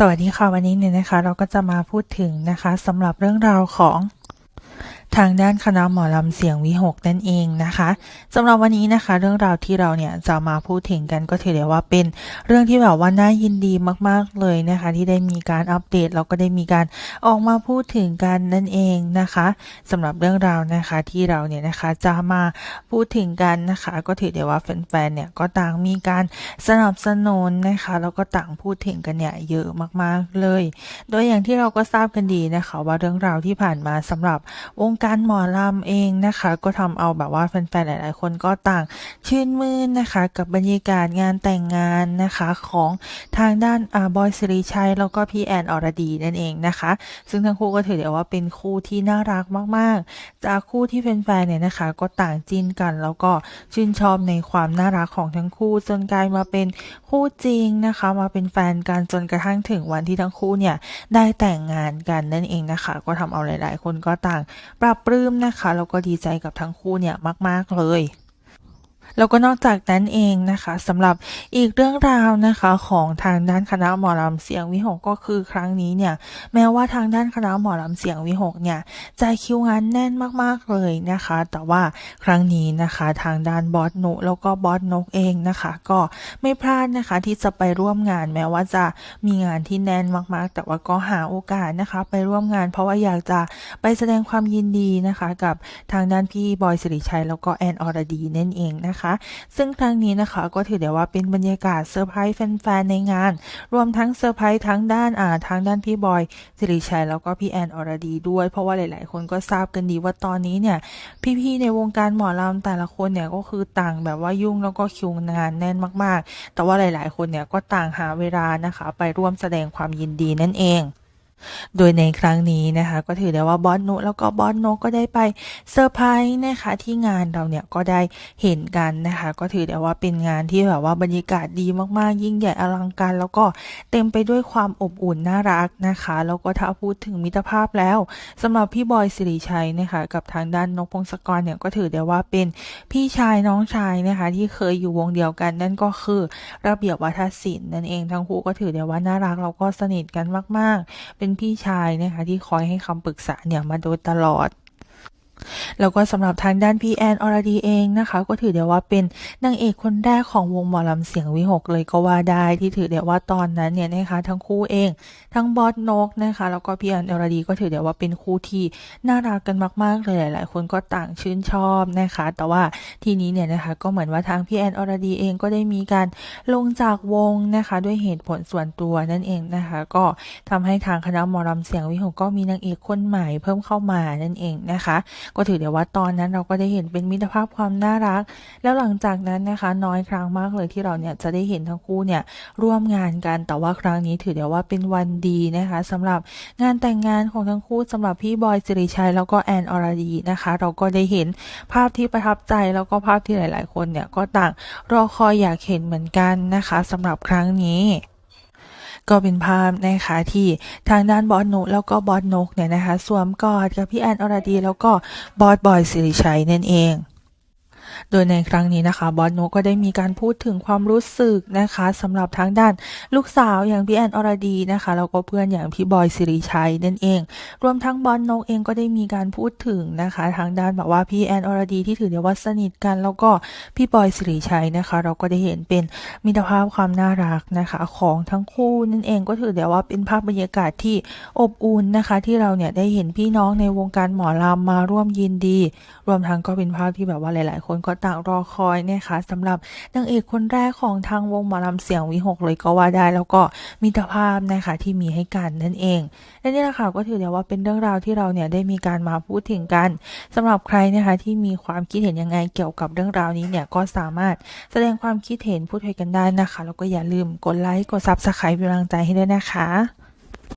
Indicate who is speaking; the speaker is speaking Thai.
Speaker 1: สวัสดีค่ะวันนี้เนี่ยนะคะ เราก็จะมาพูดถึงนะคะสำหรับเรื่องราวของ ทางด้านคณะหมอลำเสียงวิหกนั่นเองนะคะสำหรับวันนี้นะคะ เรื่องราวที่เราเนี่ยจะมาพูดถึงกันก็ถือได้ว่าเป็นเรื่องที่แบบว่าน่ายินดีมากๆเลยนะคะ ที่ได้มีการอัปเดตแล้วก็ได้มีการออกมาพูดถึงกันนั่นเองนะคะสำหรับเรื่องราวนะคะที่เราเนี่ยนะคะจะมาพูดถึงกันนะคะ ก็ถือได้ว่าแฟนๆเนี่ยก็ต่างมีการสนับสนุนนะคะแล้วก็ต่างพูดถึงกันเนี่ยเยอะมากๆเลย โดยอย่างที่เราก็ทราบกันดีนะคะ ว่าเรื่องราวที่ผ่านมาสำหรับวงการการหมอลำเองนะคะ ก็ทำเอาแบบว่าแฟนๆหลาย ๆ คนก็ต่างชื่นมื่นนะคะ กับบรรยากาศงานแต่งงานนะคะของทางด้านอาบอยสิริชัย แล้วก็พี่แอนอรดีนั่นเองนะคะ ซึ่งทั้งคู่ก็ถือได้ว่าเป็นคู่ที่น่ารักมาก ๆ จากคู่ที่แฟนๆเนี่ยนะคะ ก็ต่างจิ้นกัน แล้วก็ชื่นชอบในความน่ารักของทั้งคู่จนกลายมาเป็นคู่จริงนะคะ มาเป็นแฟนกันจนกระทั่งถึงวันที่ทั้งคู่เนี่ยได้แต่งงานกันนั่นเองนะคะ ก็ทำเอาหลาย ๆ คนก็ต่างปรับปลื้มนะคะแล้วก็ดีใจกับทั้งคู่เนี่ยมาก ๆ เลย แล้วก็นอกจากนั้นเองนะคะสำหรับอีกเรื่องราวนะคะของทางด้านคณะหมอลำเสียงวิหกก็คือครั้งนี้เนี่ยแม้ว่าทางด้านคณะหมอลำเสียงวิหกเนี่ยจะคิวงานแน่นมากๆเลยนะคะ แต่ว่าครั้งนี้นะคะทางด้านบอสนุแล้วก็บอสนกเองนะคะ ก็ไม่พลาดนะคะที่จะไปร่วมงานแม้ว่าจะมีงานที่แน่นมากๆ แต่ว่าก็หาโอกาสนะคะ ไปร่วมงาน เพราะว่าอยากจะไปแสดงความยินดีนะคะ กับทางด้านพี่บอยสิริชัยแล้วก็แอนอรดีนั่นเองนะคะซึ่งครั้งนี้นะคะก็ถือได้ว่าเป็นบรรยากาศเซอร์ไพรส์แฟนๆในงาน รวมทั้งเซอร์ไพรส์ทั้งด้านอ่าทางด้านพี่บอยสิริชัยแล้วก็พี่แอนอรดีด้วย เพราะว่าหลาย ๆ คนก็ทราบกันดีว่าตอนนี้เนี่ย พี่ ๆ ในวงการหมอลำแต่ละคนเนี่ยก็คือต่างแบบว่ายุ่งแล้วก็คิวงานแน่นมาก ๆ แต่ว่าหลาย ๆ คนเนี่ยก็ต่างหาเวลานะคะ ไปร่วมแสดงความยินดีนั่นเอง โดยในครั้งนี้นะคะ ก็ถือได้ว่าบอสโนแล้วก็บอสโนก็ได้ไปเซอร์ไพรส์นะคะที่งานเราเนี่ยก็ได้เห็นกันนะคะ ก็ถือได้ว่าเป็นงานที่แบบว่าบรรยากาศดีมากๆ ยิ่งใหญ่อลังการ แล้วก็เต็มไปด้วยความอบอุ่นน่ารักนะคะแล้วก็ถ้าพูดถึงมิตรภาพแล้วสำหรับพี่บอยสิริชัยนะคะกับทางด้านนกพงศกรเนี่ยก็ถือได้ว่าเป็นพี่ชายน้องชายนะคะที่เคยอยู่วงเดียวกัน นั่นก็คือระเบียบวัฒนศิลป์นั่นเองทั้งคู่ก็ถือได้ว่าน่ารักแล้วก็สนิทกันมากๆเป็น็นพี่ชายนะคะที่คอยให้คำปรึกษาเนี่ยมาโดยตลอด แล้วก็สำหรับทางด้านพี่แอนอรดีเองนะคะ ก็ถือได้ว่าเป็นนางเอกคนแรกของวงหมอลำเสียงวิหกเลยก็ว่าได้ที่ถือได้ว่าตอนนั้นเนี่ยนะคะทั้งคู่เอง ทั้งบอสนกนะคะ แล้วก็พี่แอนอรดีก็ถือได้ว่าเป็นคู่ที่น่ารักกันมากๆเลยหลาย ๆ คนก็ต่างชื่นชอบนะคะ แต่ว่าทีนี้เนี่ยนะคะก็เหมือนว่าทางพี่แอนอรดีเองก็ได้มีการลงจากวงนะคะด้วยเหตุผลส่วนตัวนั่นเองนะคะ ก็ทำให้ทางคณะหมอลำเสียงวิหกก็มีนางเอกคนใหม่เพิ่มเข้ามานั่นเองนะคะก็ถือได้ว่าตอนนั้นเราก็ได้เห็นเป็นมิตรภาพความน่ารัก แล้วหลังจากนั้นนะคะ น้อยครั้งมากเลยที่เราเนี่ยจะได้เห็นทั้งคู่เนี่ยร่วมงานกันแต่ว่าครั้งนี้ถือได้ว่าเป็นวันดีนะคะสำหรับงานแต่งงานของทั้งคู่สำหรับพี่บอยสิริชัยแล้วก็แอนอรดีนะคะ เราก็ได้เห็นภาพที่ประทับใจแล้วก็ภาพที่หลาย ๆ คนเนี่ยก็ต่างรอคอยอยากเห็นเหมือนกันนะคะสำหรับครั้งนี้ ก็เป็นภาพนะคะที่ทางด้านบอสนุแล้วก็บอสนกเนี่ยนะคะสวมกอดกับพี่แอนอรดี แล้วก็บอสบอยสิริชัยนั่นเอง โดยในครั้งนี้นะคะบอสโนก็ได้มีการพูดถึงความรู้สึกนะคะสำหรับทางด้านลูกสาวอย่างพี่แอนอรดีนะคะแล้วก็เพื่อนอย่างพี่บอยสิริชัยนั่นเอง รวมทั้งบอสโนเองก็ได้มีการพูดถึงนะคะ ทางด้านแบบว่าพี่แอนอรดีที่ถือได้ว่าสนิทกัน แล้วก็พี่บอยสิริชัยนะคะ เราก็ได้เห็นเป็นมิตรภาพความน่ารักนะคะของทั้งคู่นั่นเองก็ถือได้ว่าเป็นภาพบรรยากาศที่อบอุ่นนะคะที่เราเนี่ยได้เห็นพี่น้องในวงการหมอลำมาร่วมยินดี รวมทั้งก็เป็นภาพที่แบบว่าหลาย ๆ คนก็ต่างรอคอยนะคะสำหรับนางเอกคนแรกของทางวงหมอลำเสียงวิหกเลยก็ว่าได้ แล้วก็มิตรภาพนะคะที่มีให้กันนั่นเองและนี่แหละค่ะก็ถือได้ว่าเป็นเรื่องราวที่เราเนี่ยได้มีการมาพูดถึงกันสำหรับใครนะคะที่มีความคิดเห็นยังไงเกี่ยวกับเรื่องราวนี้เนี่ยก็สามารถแสดงความคิดเห็นพูดคุยกันได้นะคะ แล้วก็อย่าลืมกดไลค์กดซับสไครป์เป็นกำลังใจให้ด้วยนะคะ